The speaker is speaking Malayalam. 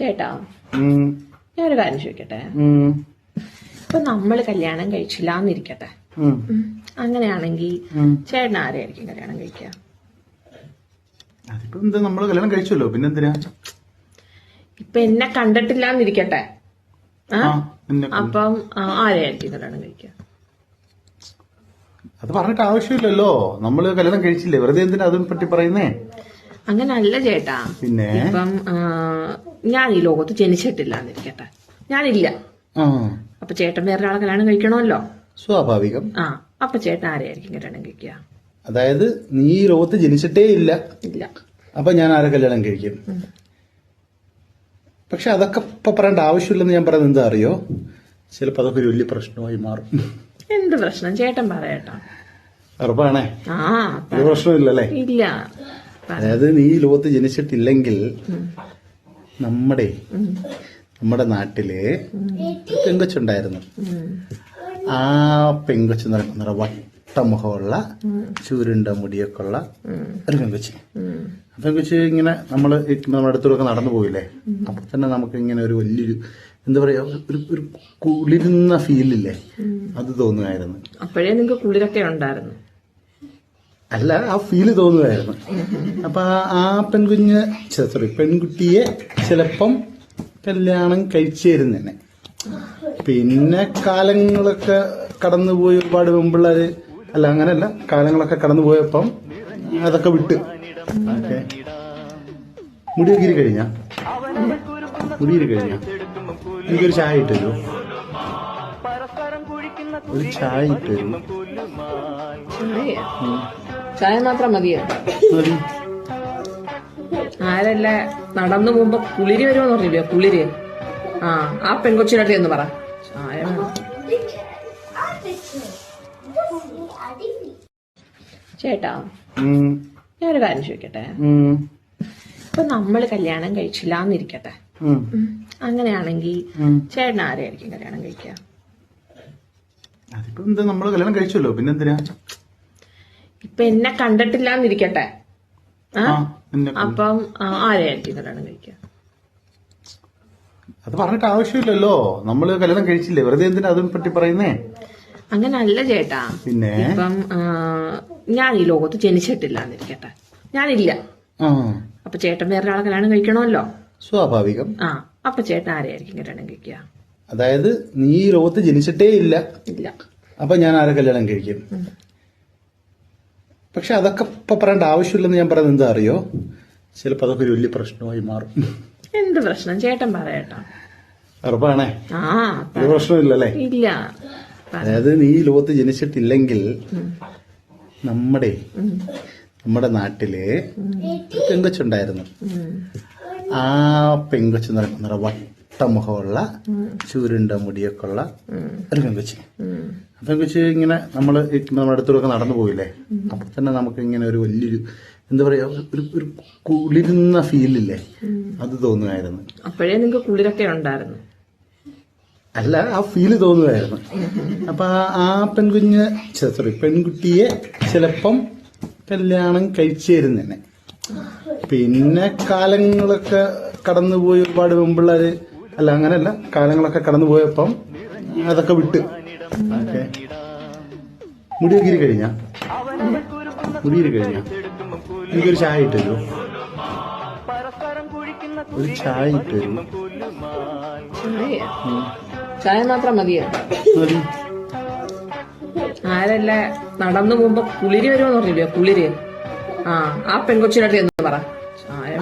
ചേട്ടാ ഞാനൊരു കാര്യം ചോദിക്കട്ടെ? ഇപ്പൊ നമ്മൾ കല്യാണം കഴിച്ചില്ല എന്നിരിക്കട്ടെ. അങ്ങനെയാണെങ്കിൽ. ചേട്ടൻ ആരെയായിരിക്കും കല്യാണം കഴിക്കുക? അതിപ്പോ എന്താ നമ്മൾ കല്യാണം കഴിച്ചല്ലോ പിന്നെന്തിനാ? ഇപ്പൊ എന്നെ കണ്ടിട്ടില്ല എന്നിരിക്കട്ടെ അപ്പം ആരെയായിരിക്കും കല്യാണം കഴിക്കുക? അത് പറഞ്ഞിട്ട് ആവശ്യമില്ലല്ലോ. നമ്മൾ കല്യാണം കഴിച്ചില്ലേ? വെറുതെ എന്തിനാ അതിനെ പറ്റി പറയുന്നേ? അങ്ങനല്ല ചേട്ടാ. പിന്നെ? ഇപ്പം ഞാൻ ഈ ലോകത്ത് ജനിച്ചിട്ടില്ല എന്നിരിക്കട്ടെ. ഞാനില്ല. അപ്പൊ ചേട്ടൻ വേറൊരാളെ കല്യാണം കഴിക്കണമല്ലോ? സ്വാഭാവികം. ആ അപ്പൊ ചേട്ടൻ ആരെയായിരിക്കും കല്യാണം കഴിക്കുക? അതായത് നീ ഈ ലോകത്ത് ജനിച്ചിട്ടേ ഇല്ല. ഇല്ല. അപ്പൊ ഞാൻ ആരെ കല്യാണം കഴിക്കും? പക്ഷെ അതൊക്കെ ഇപ്പൊ പറയേണ്ട ആവശ്യമില്ലെന്ന് ഞാൻ പറയുന്നത് എന്താ അറിയോ? ചിലപ്പോ അതൊക്കെ ഒരു വലിയ പ്രശ്നമായി മാറും. എന്ത് പ്രശ്നം? ചേട്ടൻ പറയട്ടോ. ഉറപ്പാണേ? ആ ഒരു പ്രശ്നമില്ലല്ലേ? ഇല്ല. അതായത് നീ ഈ ലോകത്ത് ജനിച്ചിട്ടില്ലെങ്കിൽ നമ്മുടെ നമ്മുടെ നാട്ടിൽ പെങ്കൊച്ചുണ്ടായിരുന്നു. ആ പെങ്കൊച്ചു എന്ന് വട്ടമുഖമുള്ള ചൂരുണ്ട മുടിയൊക്കെ ഉള്ള ഒരു പെങ്കൊച്ചി. ആ പെങ്കൊച്ചി ഇങ്ങനെ നമ്മൾ നമ്മുടെ അടുത്തൂടെ നടന്നു പോയില്ലേ അപ്പൊ തന്നെ നമുക്ക് ഇങ്ങനെ ഒരു വലിയൊരു എന്താ പറയാ ഒരു ഒരു കുളിരുന്ന ഫീലില്ലേ അത് തോന്നുമായിരുന്നു അപ്പോഴേ നിങ്ങൾക്ക് കുളിരൊക്കെ ഉണ്ടായിരുന്നു. അല്ല ആ ഫീൽ തോന്നുമായിരുന്നു അപ്പൊ ആ- പെൺകുഞ്ഞ് സോറി പെൺകുട്ടിയെ ചിലപ്പം കല്യാണം കഴിച്ചു തരുന്നേനെ പിന്നെ കാലങ്ങളൊക്കെ കടന്നുപോയി ഒരുപാട് പെൺപിള്ളേര് അല്ല അങ്ങനല്ല കാലങ്ങളൊക്കെ കടന്നു പോയപ്പം അതൊക്കെ വിട്ട്. ഓക്കെ. മുടിയൊക്കെ കഴിഞ്ഞ? മുടിയിരി കഴിഞ്ഞ? എനിക്കൊരു ചായ ഇട്ടല്ലോ ഒരു ചായ ഇട്ടു ചായ മാത്രം മതിയോ? മതി. ആരല്ല നടന്നു പോകുമ്പോ കുളിര് വരുമെന്ന് പറഞ്ഞില്ലേ? കുളിര്. ആ ആ പെൺകൊച്ചിനടുത്ത് എന്ന് പറ. ചായ. ചേട്ടാ ഞാനൊരു കാര്യം ചോദിക്കട്ടെ? ഇപ്പൊ നമ്മൾ കല്യാണം കഴിച്ചില്ല എന്നിരിക്കട്ടെ. അങ്ങനെയാണെങ്കിൽ. ചേട്ടൻ ആരെയായിരിക്കും കല്യാണം കഴിക്കുക? അതിപ്പോ എന്താ നമ്മൾ കല്യാണം കഴിച്ചല്ലോ പിന്നെന്തിനാ? ഇപ്പൊ എന്നെ കണ്ടിട്ടില്ല എന്നിരിക്കട്ടെ. അപ്പം ആരെയായിരിക്കും കല്യാണം കഴിക്കുക അത് പറഞ്ഞിട്ട് ആവശ്യമില്ലല്ലോ. നമ്മൾ കല്യാണം കഴിച്ചില്ലേ? വെറുതെ എന്തിനാ അതിനെ പറ്റി പറയുന്നേ? അങ്ങനല്ല ചേട്ടാ. പിന്നെ? ഇപ്പം ഞാൻ ഈ ലോകത്ത് ജനിച്ചിട്ടില്ല എന്നിരിക്കട്ടെ ഞാനില്ല അപ്പൊ ചേട്ടൻ വേറൊരാളെ കല്യാണം കഴിക്കണമല്ലോ? സ്വാഭാവികം. ആ അപ്പൊ ചേട്ടൻ ആരെയായിരിക്കും കല്യാണം കഴിക്കുക? അതായത് നീ ഈ ലോകത്ത് ജനിച്ചിട്ടേ ഇല്ല. ഇല്ല. അപ്പൊ ഞാൻ ആരെ കല്യാണം കഴിക്കും? പക്ഷെ അതൊക്കെ ഇപ്പൊ പറയേണ്ട ആവശ്യമില്ലെന്ന് ഞാൻ പറയുന്നത് എന്താ അറിയോ? ചിലപ്പോ അതൊക്കെ ഒരു വലിയ പ്രശ്നമായി മാറും. എന്ത് പ്രശ്നം? ചേട്ടൻ പറയട്ടോ. ഉറപ്പാണേ? ഒരു പ്രശ്നമില്ലല്ലേ? ഇല്ല. അതായത് നീ ഈ ലോകത്ത് ജനിച്ചിട്ടില്ലെങ്കിൽ നമ്മുടെ നമ്മുടെ നാട്ടിൽ പെങ്കച്ചുണ്ടായിരുന്നു. ആ പെങ്കൊച്ച് എന്ന് പറയുന്നത് നിറ വട്ടമുഖമുള്ള ചൂരുണ്ട മുടിയൊക്കെ ഉള്ള ഒരു പെങ്കുച്ചി. ആ പെങ്കൊച്ച് ഇങ്ങനെ നമ്മൾ നമ്മുടെ അടുത്തൂടെ നടന്നു പോയില്ലേ? അപ്പൊ തന്നെ നമുക്ക് ഇങ്ങനെ ഒരു വലിയൊരു എന്താ പറയാ ഒരു ഒരു കുളിരുന്ന ഫീലില്ലേ അത് തോന്നുമായിരുന്നു അപ്പോഴേ നിങ്ങൾക്ക് കുളിരൊക്കെ ഉണ്ടായിരുന്നു. അല്ല ആ ഫീൽ തോന്നുമായിരുന്നു അപ്പൊ ആ- പെൺകുഞ്ഞ് സോറി പെൺകുട്ടിയെ ചിലപ്പം കല്യാണം കഴിച്ചേരുന്നേനെ. പിന്നെ കാലങ്ങളൊക്കെ കടന്നുപോയി ഒരുപാട് പെൺപിള്ളേര് അല്ല അങ്ങനെയല്ല. കാലങ്ങളൊക്കെ കടന്നു പോയപ്പം അതൊക്കെ വിട്ട്. ഓക്കെ. മുടിയൊക്കെ കഴിഞ്ഞ? മുടിയിരി കഴിഞ്ഞ? എനിക്കൊരു ചായ ഇട്ടല്ലോ ഒരു ചായ ഇട്ടു ചായ മാത്രം മതിയോ? മതി. ആരല്ല? നടന്നു പോകുമ്പോ കുളിര് വരുമെന്ന് പറഞ്ഞില്ലേ? കുളിര്. ആ ആ പെൺകൊച്ചിനടുത്ത് എന്ന് പറ. ചായ